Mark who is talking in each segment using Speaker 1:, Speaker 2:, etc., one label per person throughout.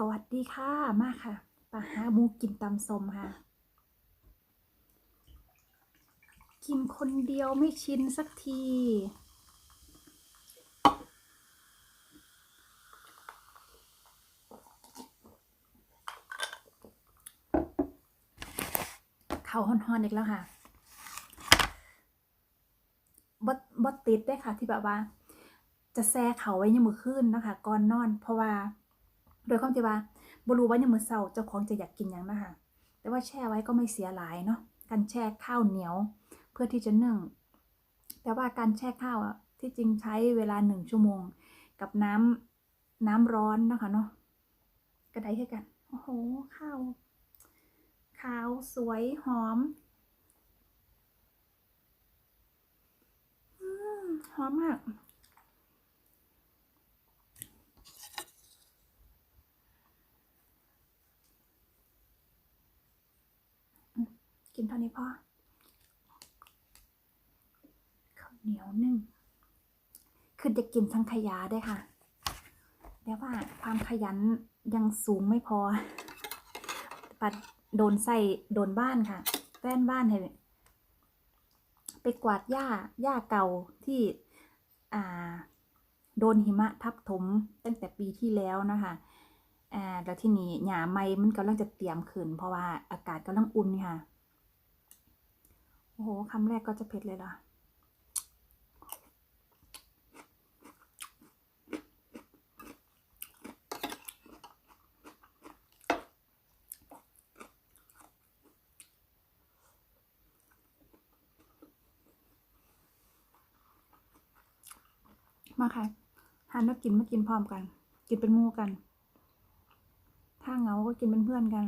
Speaker 1: สวัสดีค่ะมาค่ะปาหาหมูกินตำสมค่ะ กินคนเดียวไม่ชินสักทีเขาฮอนๆอีกแล้วค่ะบดบดติดได้ค่ะที่แบบว่า จะแซ่เขาไว้ยังมือขึ้นนะคะก่อนนอน เพราะว่า โดยความที่ว่าบรูว่ายังมือเศร้าเจ้าของจะอยากกินหยังนะคะแต่ว่าแช่ไว้ก็ไม่เสียหลายเนาะการแช่ข้าวเหนียวเพื่อที่จะนึ่ง แต่ว่าการแช่ข้าวอะที่จริงใช้เวลาหนึ่งชั่วโมง กับน้ำน้ำร้อนนะคะเนาะกระไดให้กันโอ้โหข้าวขาวสวยหอมอืมหอมมาก กินเท่านี้พอข้าวเหนียวนึ่งคือจะกินทั้งขยะได้วยค่ะแต่ว่าความขยันยังสูงไม่พอ ปัดโดนใส่โดนบ้านค่ะแฟนบ้านให้ไปกวาดหญ้าหญ้าเก่าที่อ่าโดนหิมะทับถมตั้งแต่ปีที่แล้วนะคะอ่าแล้วที่นี่หญ้าไม้มันกำลังจะเตรียมขึ้นเพราะว่าอากาศกำลังอุ่นค่ะ โอ้โหคำแรกก็จะเผ็ดเลยล่ะ มาค่ะหันมากินมากินพร้อมกัน กินเป็นมู่กัน ถ้าเหงาก็กินเป็นเพื่อนกัน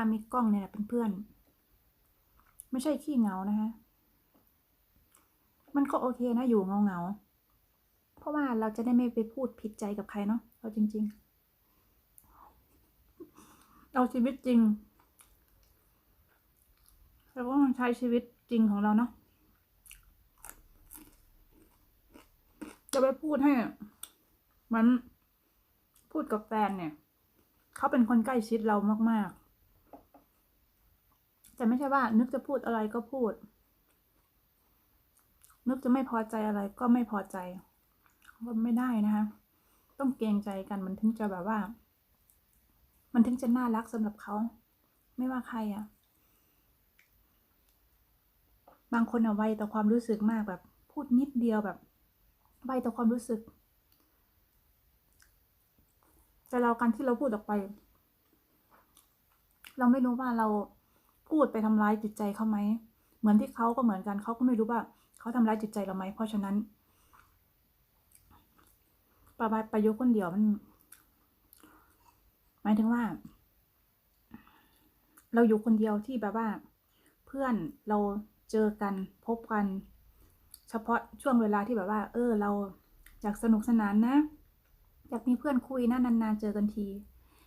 Speaker 1: ามีกล้องเนี่ยเป็นเพื่อน ไม่ใช่ขี้เหงานะคะมันก็โอเคนะอยู่เงาเงาเพราะว่าเราจะได้ไม่ไปพูดผิดใจกับใครเนาะเอาจริง ๆเอาชีวิตจริงเราก็ต้องใช้ชีวิตจริงของเราเนาะจะไปพูดให้มันพูดกับแฟนเนี่ย เขาเป็นคนใกล้ชิดเรามากๆ แต่ไม่ใช่ว่า นึกจะพูดอะไรก็พูด นึกจะไม่พอใจอะไรก็ไม่พอใจก็ไม่ได้นะคะ ต้องเกรงใจกันมันถึงจะแบบว่า มันถึงจะน่ารักสำหรับเขา ไม่ว่าใครอะ่ะ บางคนเอาไวต่อความรู้สึกมากแบบ พูดนิดเดียวแบบ ไวต่อความรู้สึก แต่เราการที่เราพูดออกไป เราไม่รู้ว่าเรา พูดไปทำร้ายจิตใจเขาไหม เหมือนที่เขาก็เหมือนกันเขาก็ไม่รู้ว่าเขาทำร้ายจิตใจเราไหม เพราะฉะนั้นประบายประโยคคนเดียวมัน หมายถึงว่า เราอยู่คนเดียวที่แบบว่า เพื่อนเราเจอกันพบกัน เฉพาะช่วงเวลาที่แบบว่า เออ เราอยากสนุกสนานนะอยากมีเพื่อนคุยนะนานๆเจอกันที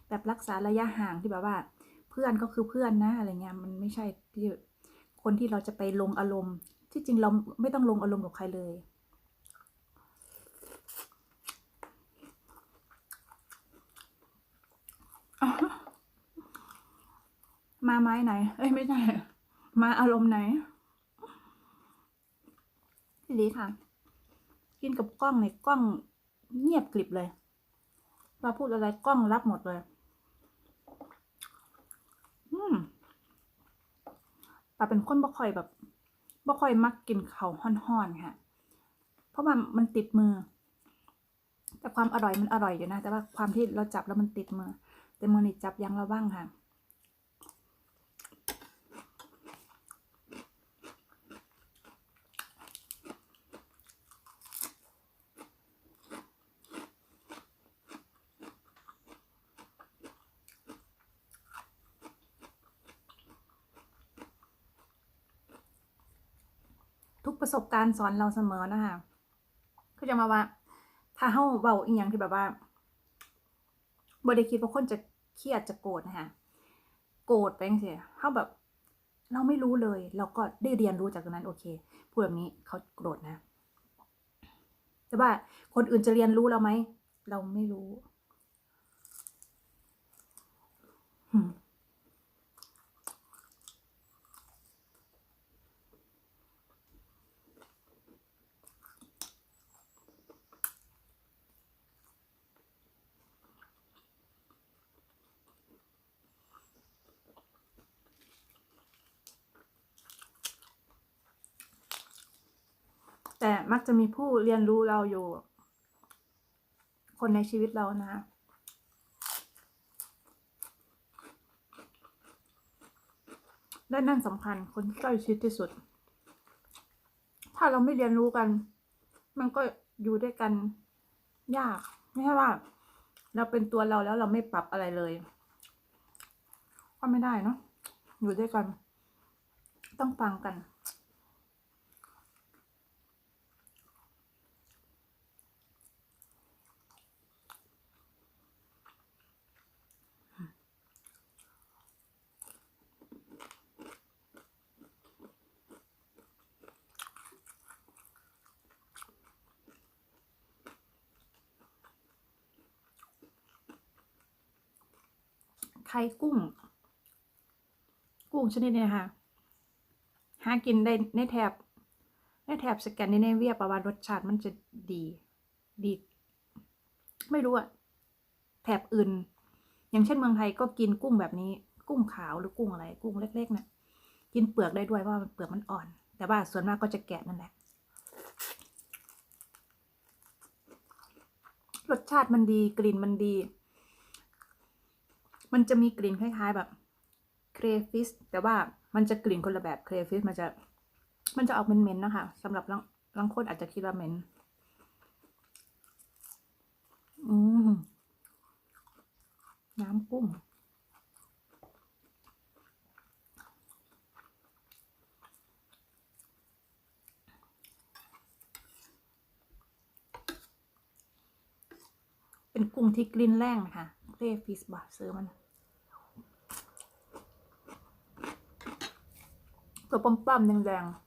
Speaker 1: แบบรักษาระยะห่างที่แบบว่า เพื่อนก็คือเพื่อนนะอะไรเงี้ยมันไม่ใช่ที่คนที่เราจะไปลงอารมณ์ ที่จริงเราไม่ต้องลงอารมณ์กับใครเลย มาไม้ไหน เอ้ยไม่ใช่ มาอารมณ์ไหนทีนี้ค่ะ กินกับกล้องเนี่ยกล้องเงียบกริบเลยเราพูดอะไรกล้องรับหมดเลย อืมปาเป็นคนบ่ค่อยแบบบ่ค่อยมักกินเขาวห่อนๆค่ะ เพราะว่ามันติดมือ แต่ความอร่อยมันอร่อยอยู่นะ แต่ว่าความที่เราจับแล้วมันติดมือ แต่มือนี่จับยังระว่างค่ะ สบการณ์สอนเราเสมอนะคะคือจะมาว่า ถ้าเฮาเบาอีกอย่างที่แบบว่าบ่ได้คิดว่าคนจะเครียดจะโกรธนะคะโกรธไปจังซี่เฮาแบบ เราไม่รู้เลย เราก็ได้เรียนรู้จากตรงนั้น โอเคพูดแบบนี้เขาโกรธนะ แต่ว่าคนอื่นจะเรียนรู้เราไหม เราไม่รู้อื มักจะมีผู้เรียนรู้เราอยู่ คนในชีวิตเรานะคะและนั่นสำคัญคนที่ใกล้ชิดที่สุด ถ้าเราไม่เรียนรู้กัน มันก็อยู่ด้วยกันยาก ไม่ใช่ว่า เราเป็นตัวเราแล้วเราไม่ปรับอะไรเลย ก็ไม่ได้เนาะอยู่ด้วยกัน ต้องฟังกัน ไข่กุ้ง กุ้งชนิดนี้นะคะหากินได้ในแถบในแถบสแกนดิเนเวียประวัติรสชาติมันจะดีดี ไม่รู้อะแถบอื่น อย่างเช่นเมืองไทยก็กินกุ้งแบบนี้ กุ้งขาวหรือกุ้งอะไร กุ้งเล็กๆเนี่ยกินเปลือกได้ด้วยเพราะว่าเปลือกมันอ่อน แต่ว่าส่วนมากก็จะแกะนั่นแหละรสชาติมันดีกลิ่นมันดี มันจะมีกลิ่นคล้ายๆแบบเครฟิสแต่ว่ามันจะกลิ่นคนละแบบเครฟิสมันจะ มันจะออกเหม็นๆนะคะสำหรับบางบางคนอาจจะคิดว่าเหม็นอืมน้ำกุ้งเป็นกุ้งที่กลิ่นแรงนะคะเครฟิสบะซื้อมัน ตัวปั๊มๆแดงๆ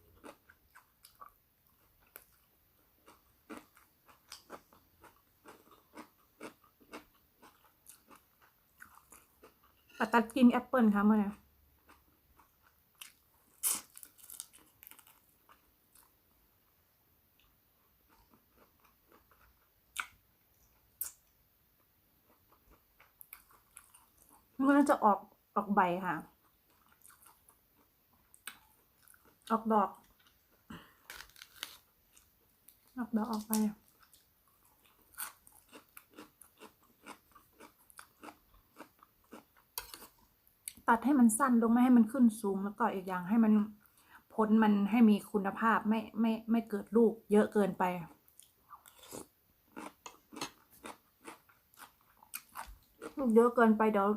Speaker 1: ปาตัดกินแอปเปิลค่ะเมื่อไหร่มันก็จะออกออกใบค่ะ ออกดอก ออกดอกออกไป ตัดให้มันสั้นลงไม่ให้มันขึ้นสูงแล้วก็อีกอย่างให้มันผลมันให้มีคุณภาพไม่ไม่ไม่เกิดลูกเยอะเกินไปลูกเยอะเกินไปเดี๋ยว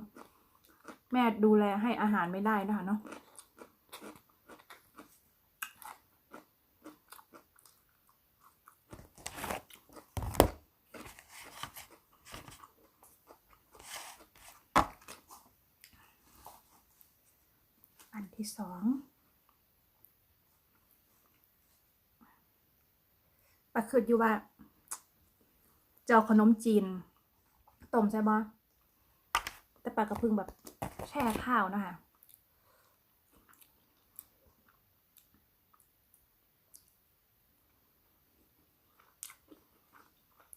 Speaker 1: แม่ดูแลให้อาหารไม่ได้นะคะเนาะ ที่สองปะคืออยู่ว่า เจ้าขนมจีนต้มใช่ปะแต่ปลากระพึงแบบแช่ข้าวนะคะ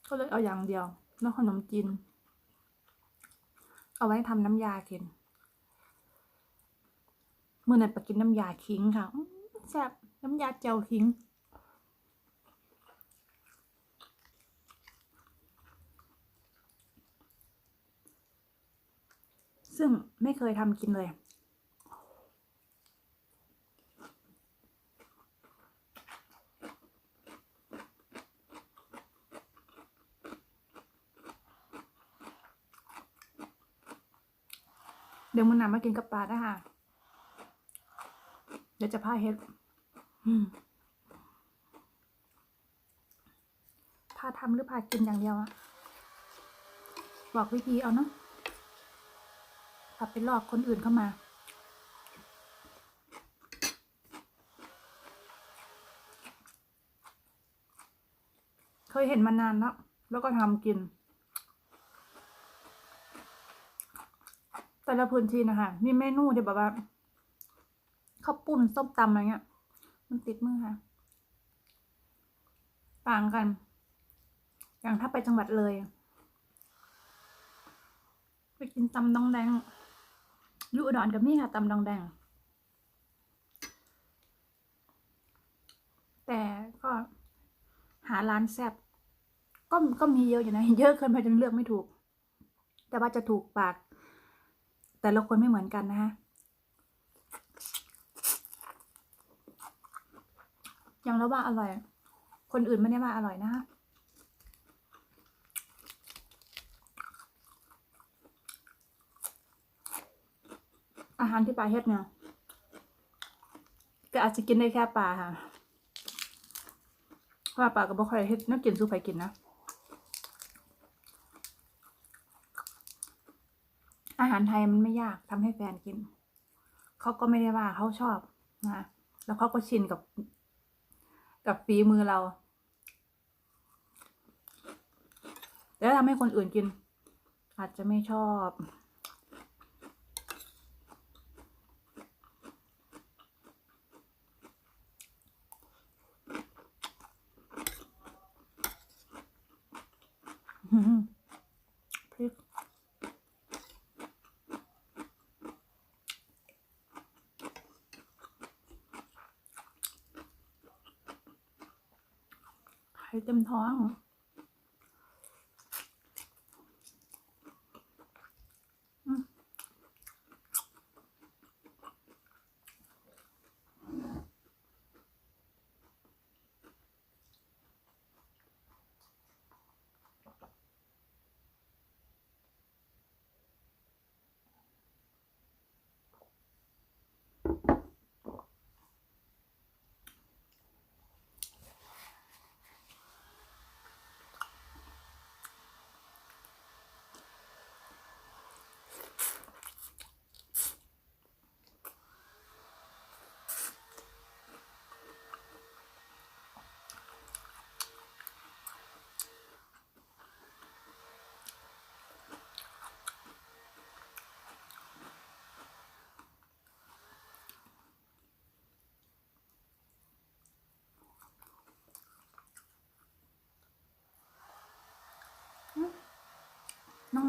Speaker 1: ก็เลยเอาอย่างเดียวแล้วขนมจีน เอาไว้ทำน้ำยากิน เมื่อนั้นไปกินน้ำยาคิงค่ะแซ่บน้ำยาเจียวคิงซึ่งไม่เคยทำกินเลย เดี๋ยวมึงนำมากินกับปลาได้ค่ะ ดี๋ยวจะพาเฮ็ดพาทำหรือพากินอย่างเดียวอะบอกวิธีเอาเนาะพาไปลอกคนอื่นเข้ามา เคยเห็นมานานแล้ว แล้วก็ทำกิน แต่ละพื้นที่นะคะ มีเมนูที่แบบว่า ข้าวปุ้นส้มตำอะไรเงี้ย มันติดมือค่ะ ต่างกัน อย่างถ้าไปจังหวัดเลย ไปกินตำดองแดงอยูอุดรกับมี่ค่ะตำดองแดง แต่ก็หาร้านแซ่บก็ก็มีเยอะอยู่นะ เยอะเกินไปจนเลือกไม่ถูก แต่ว่าจะถูกปาก แต่ละคนไม่เหมือนกันนะคะ ย่างเราว่าอร่อย คนอื่นไม่ได้ว่าอร่อยนะคะอาหารที่ปลาเฮ็ดเนี่ยก็อาจจะกินได้แค่ปลาค่ะเพราะว่าปลาก็บ่ค่อยเฮ็ดน่ากินสู้ไปกินนะ อาหารไทยมันไม่ยากทำให้แฟนกิน เขาก็ไม่ได้ว่าเขาชอบนะ แล้วเขาก็ชินกับ กับฝีมือเรา แล้วทำให้คนอื่นกิน อาจจะไม่ชอบ อืมพริก ไข่เ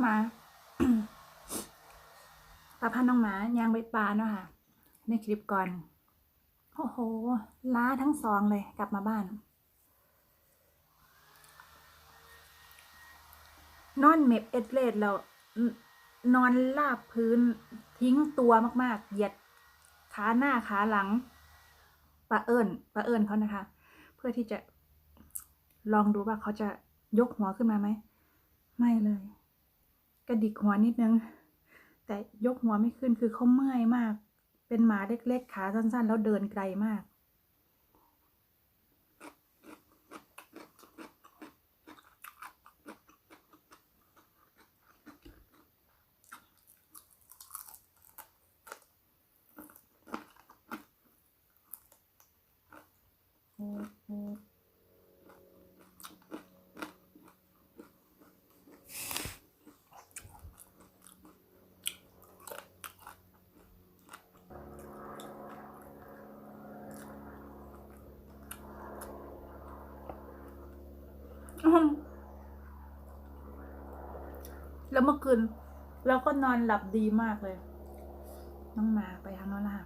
Speaker 1: หมาตาพันน้องหมายางใบปลาเนาะค่ะ ในคลิปก่อน โอ้โห ล้าทั้งสองเลยกลับมาบ้าน นอนเม็บเอ็ดเลดแล้วนนอนลาบพื้นทิ้งตัวมากๆ เหยียดขาหน้าขาหลังปะเอิญปะเอิญเขานะคะ เพื่อที่จะลองดูว่าเขาจะยกหัวขึ้นมาไหม ไม่เลย กระดิกหัวนิดนึง แต่ยกหัวไม่ขึ้นคือเขาเมื่อยมาก เป็นหมาเล็กๆ ขาสั้นๆ แล้วเดินไกลมาก อืมแล้วเมื่อคืนเรา ก็นอนหลับดีมากเลย น้องหมาไปทางโน้นละค่ะ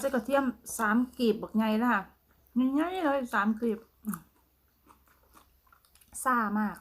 Speaker 1: ใส่กระเทียมสามกีบบักไงล่ะง่ายๆเลยสามกีบซ่ามาก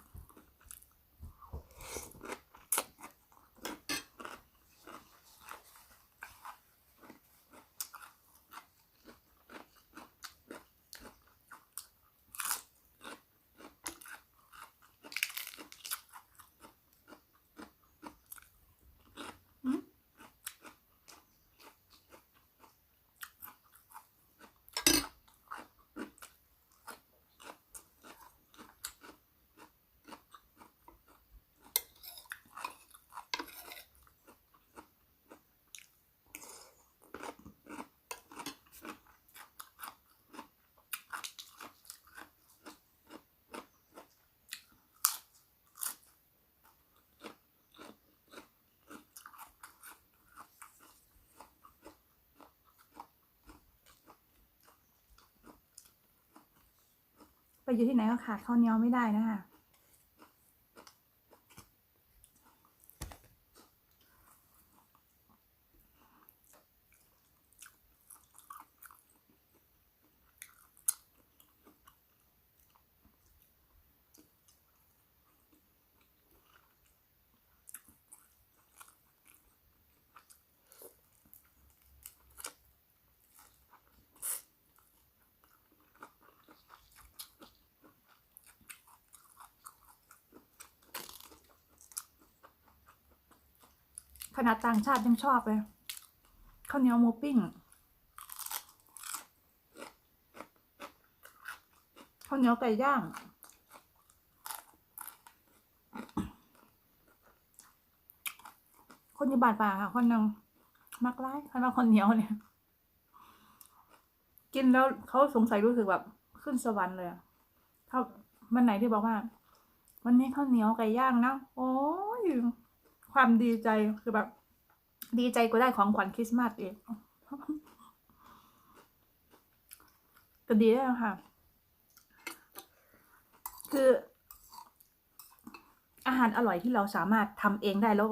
Speaker 1: อยู่ที่ไหนก็ขาดข้าวเหนียวไม่ได้นะคะ ขนาดต่างชาติยังชอบเลยข้าวเหนียวหมูปิ้งข้าวเหนียวไก่ย่างคนอยู่บานป่าค่ะคนหนึงมักร้ายคันว่าคนเหนียวเนี่ย กินแล้วเขาสงสัยรู้สึกแบบขึ้นสวรรค์เลยถ้าวันไหนที่บอกว่า วันนี้ข้าวเหนียวไก่ย่างนะโอ้ย ความดีใจคือแบบ ดีใจก็ได้ของขวัญคริสต์มาสเองก็ดีแล้วค่ะ คือ อาหารอร่อยที่เราสามารถทำเองได้แล้ว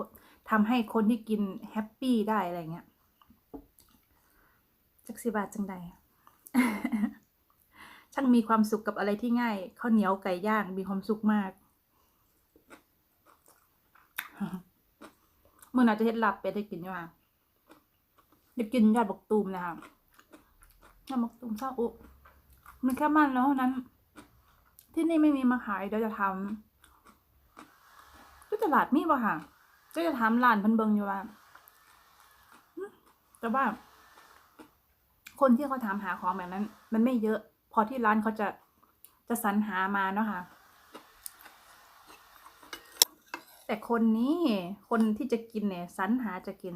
Speaker 1: ทำให้คนที่กินแฮปปี้ได้อะไรเงี้ยจักสิบาทจังใดช่างมีความสุขกับอะไรที่ง่ายข้าวเหนียวไก่ย่างมีความสุขมาก มื่อน่าจะเฮ็ดลับไปได้กินอยู่ค่ะได้กินยอดบกตูมนะคะยอดบกตูมซาอุมันแค่มันแล้วเท่านั้น ที่นี่ไม่มีมาขายเดี๋ยวจะทำที่ตลาดมีป่ค่ะก็จะถามร้านพันเบิงอยู่ว่าแต่ว่า คนที่เขาถามหาของแบบนั้น มันไม่เยอะ พอที่ร้านเขาจะจะสรรหามาเนาะค่ะ แต่คนนี้คนที่จะกินเนี่ยสรรหาจะกิน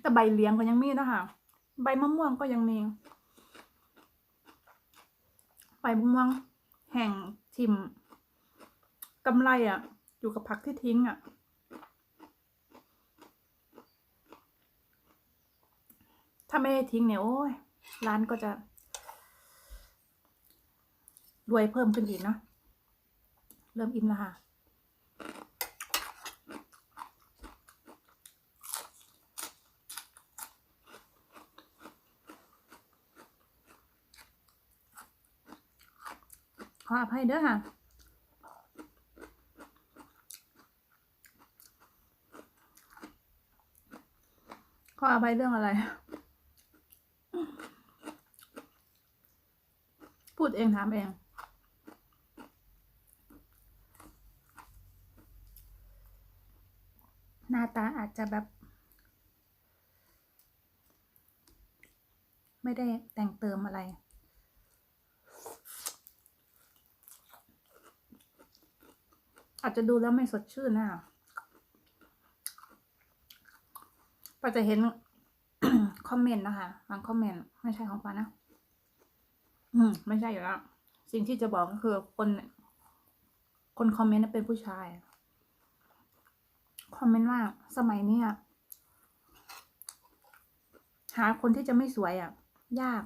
Speaker 1: แต่ใบเลี้ยงก็ยังมีนะคะใบมะม่วงก็ยังมี ใบมะม่วง แห่งทิมกำไรอะ่ะ อยู่กับผักที่ทิ้งอะ่ะถ้าไม่ได้ทิ้งเนี่ยโอ้ยร้านก็จะ รวยเพิ่มขึ้นอีกเนาะเริ่มอิ่มแล้วค่ะขออภัยเด้อค่ะ ขออภัยเรื่องอะไร พูดเองถามเอง หน้าตาอา จะแบบ ไม่ได้แต่งเติมอะไร อาจจะดูแล้วไม่สดชื่นนะคะก็จะเห็นคอมเมนต์นะคะบางคอมเมนต์ไม่ใช่ของฟ้านะ อืม ไม่ใช่อยู่แล้ว สิ่งที่จะบอกก็คือคน คนคอมเมนต์น่ะเป็นผู้ชาย คอมเมนต์ว่าสมัยนี้หาคนที่จะไม่สวยอะ ยาก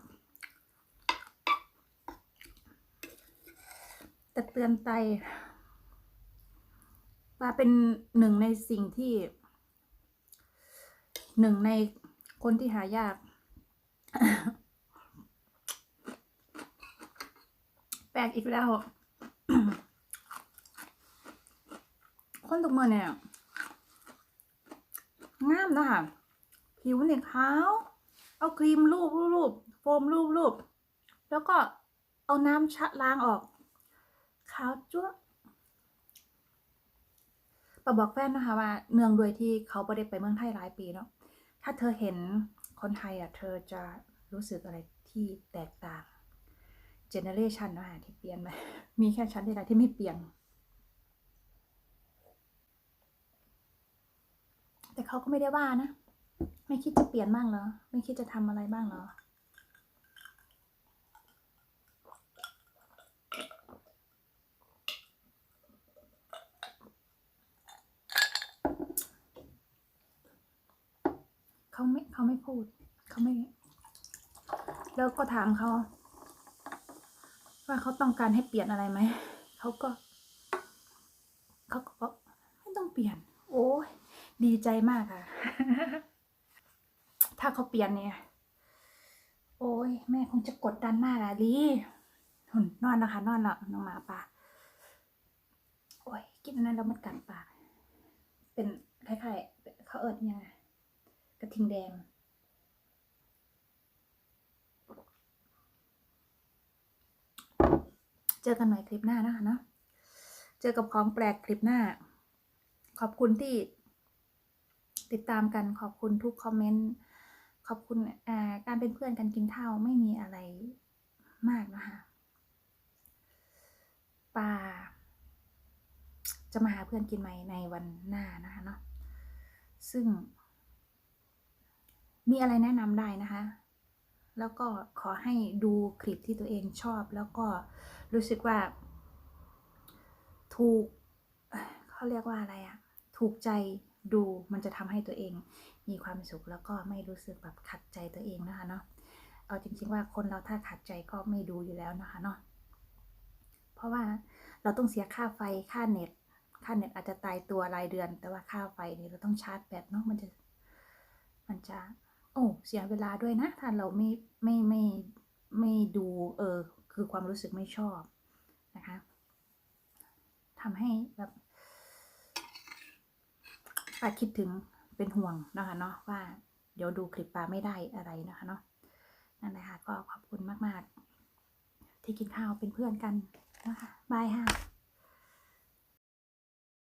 Speaker 1: แต่เตือนใจว่าเป็นหนึ่งในสิ่งที่ หนึ่งในคนที่หายาก แปลกอีกแล้ว คนทุกเมื่อเนี่ย งามนะคะผิวเนี่ยขาว เอาครีมรูปรูปรูปโฟมรูปรูปแล้วก็เอาน้ำชะล้างออก ขาวจั๊วะปะบอกแฟนนะคะว่าเนื่องด้วยที่เขาไม่ได้ไปเมืองไทยหลายปีเนาะ ถ้าเธอเห็นคนไทยอะ เธอจะรู้สึกอะไรที่แตกต่าง เจเนอเรชันนะคะที่เปลี่ยนไปมีแค่ชั้นที่ใดที่ไม่เปลี่ยน แต่เขาก็ไม่ได้ว่านะ ไม่คิดจะเปลี่ยนบ้างเหรอ ไม่คิดจะทำอะไรบ้างเหรอ เขาไม่เขาไม่พูด เขาไม่ แล้วก็ถามเขา ว่าเขาต้องการให้เปลี่ยนอะไรไหม เขาก็ เขาก็บอกไม่ต้องเปลี่ยน ดีใจมากอะถ้าเขาเปลี่ยนเนี่ย โอ้ยแม่คงจะกดดันมากอะลีหุ่นนอนแล้วค่ะนอนล้วน้องหมาป่าโอ้ยกินนนั้นแล้วมันกัดปากเป็นคล้ายๆเขาเอิดยังไงกระทิงแดงเจอกันใหม่คลิปหน้านะคะเนาะ เจอกับของแปลกคลิปหน้า ขอบคุณที่ ติดตามกันขอบคุณทุกคอมเมนต์ขอบคุณการเป็นเพื่อนกันกินข้าวไม่มีอะไรมากนะคะปาจะมาหาเพื่อนกินไหมในวันหน้านะคะเนาะซึ่ง มีอะไรแนะนำได้นะคะ แล้วก็ขอให้ดูคลิปที่ตัวเองชอบ แล้วก็รู้สึกว่า ถูกเขาเรียกว่าอะไรอะถูกใจ ดูมันจะทำให้ตัวเอง มีความสุขแล้วก็ไม่รู้สึกแบบขัดใจตัวเองนะคะเนาะเอาจริงๆว่าคนเราถ้าขัดใจก็ไม่ดูอยู่แล้วนะคะเนาะเพราะว่าเราต้องเสียค่าไฟค่าเน็ต ค่าเน็ตอาจจะตายตัวรายเดือน แต่ว่าค่าไฟนี่เราต้องชาร์จแบตเนาะมันจะมันจะ โอ้เสียเวลาด้วยนะถ้าเราไม่ไม่ไม่ไม่ดูเออคือความรู้สึกไม่ชอบนะคะทำให้แบบ ป้าคิดถึงเป็นห่วงนะคะเนาะว่าเดี๋ยวดูคลิปปลาไม่ได้อะไรนะคะเนาะนั่นแหละค่ะก็ขอบคุณมาก ๆ ที่กินข้าวเป็นเพื่อนกันนะคะบายค่ะ